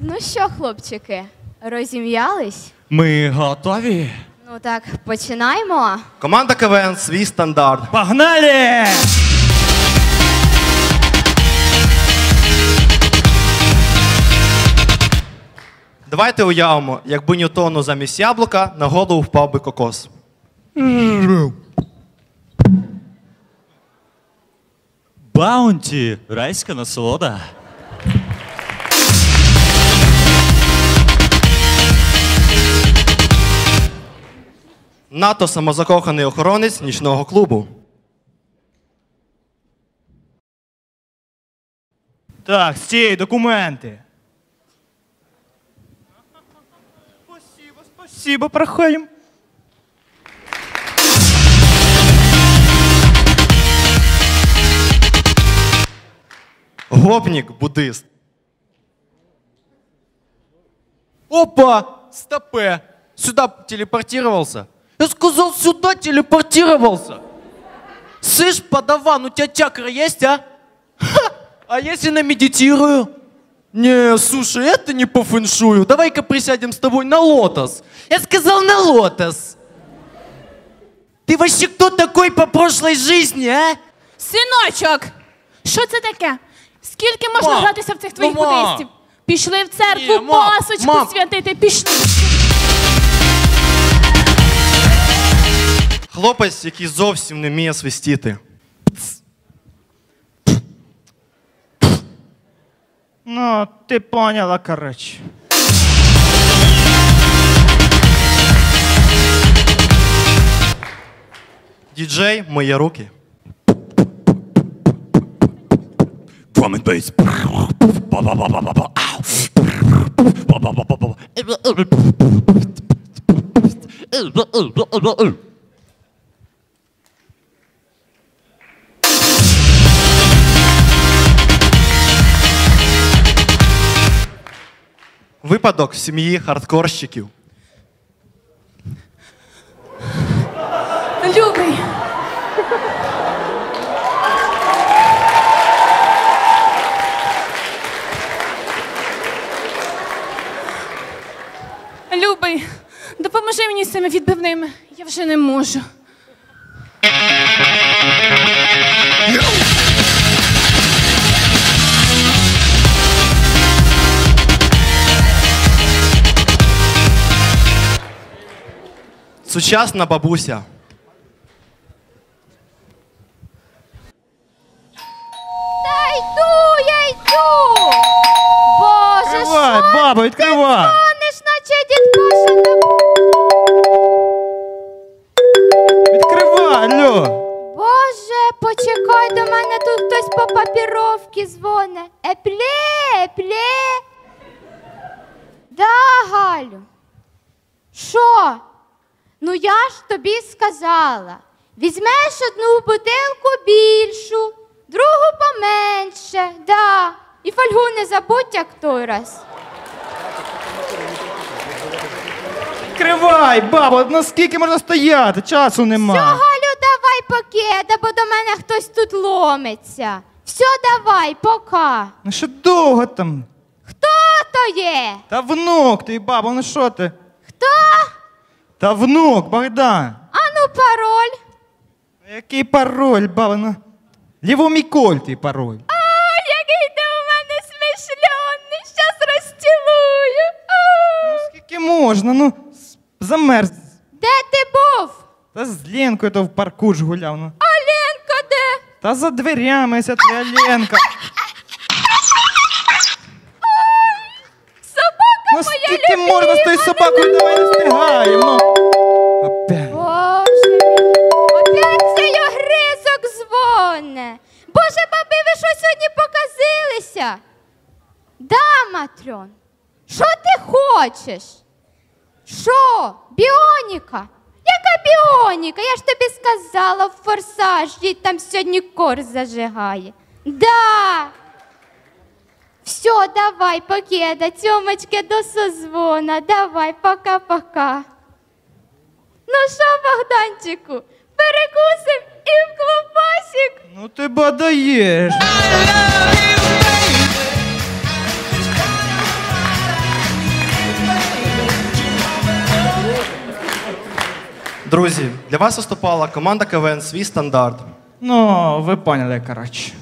Ну що, хлопчики, розім'ялись? Ми готові. Ну так, починаємо. Команда КВН свій стандарт. Погнали! Давайте уявимо, якби Ньютону замість яблука на голову впав би кокос. Баунті, райська насолода. НАТО самозакоханий охоронець нічного клубу. Так, стій, документи. Спасибо, спасибо, проходим. Гопнік буддист. Опа! Стопе! Сюда телепортировался. Я сказал, сюда телепортировался. Слышь, подаван, у тебя чакра есть, а? Ха! А если намедитирую? Не, слушай, это не по фэншую. Давай-ка присядем с тобой на лотос. Я сказал на лотос. Ты вообще кто такой по прошлой жизни, а? Синочок! Що це таке? Скільки можна Мам, гратися в цих твоїх ну, мам. буддистів? Пішли в церкву, Ні, мам, пасочку мам. святити, пішли. Хлопець, який зовсім не вміє свистіти. Ну, ти поняла, коротше. Діджей мої руки. Drum and bass. Випадок в сім'ї хардкорщиків. Любий. Любий, цими відбивними. Я вже не можу. Сучасна бабуся. Та йду, я йду. Боже, що баба, відкривай. Боже, почекай, до мене тут хтось по папіровці дзвоне. Епле, епле. Да, Галю. Що? Ну я ж тобі сказала. Візьмеш одну бутилку більшу, другу поменше, да. І фольгу не забудь, як той раз. Відкривай, баба, ну скільки можна стояти? Часу нема. Все, Покеда, бо до мене хтось тут ломиться. Все, давай, пока. Ну що довго там? Хто то є? Та внук ти, баба, ну що ти? Хто? Та внук, Богдан. Ану, пароль. Який пароль, баба? Ну, Лівоміколь твій пароль. А, який ти у мене смішлений, щас розцілую. А. Ну скільки можна, ну с- замерз. Де ти був? Та з Ленкою то в парку ж гуляв. Ну. А Ленка де? Та за дверями ся твоя Ленка. Собака Ну моя скільки любима. можна з тою собакою, давай не встигаємо. Ну. Опять. Боже мій, опять цей огризок дзвоне. Боже, баби, ви що сьогодні показилися? Да, Матрьон, що ти хочеш? Що? Біоніка? Яка біоніка? Я ж тобі сказала в форсаж, їй там сьогодні кор зажигає. Да. Все, давай, покеда, тьомочки до созвона. Давай, пока-пока. Ну що, Богданчику, перекусим і в клубасик. Ну ти бодаєш. Друзі, для вас виступала команда КВН Свій стандарт. Ну, ви поняли, коротше.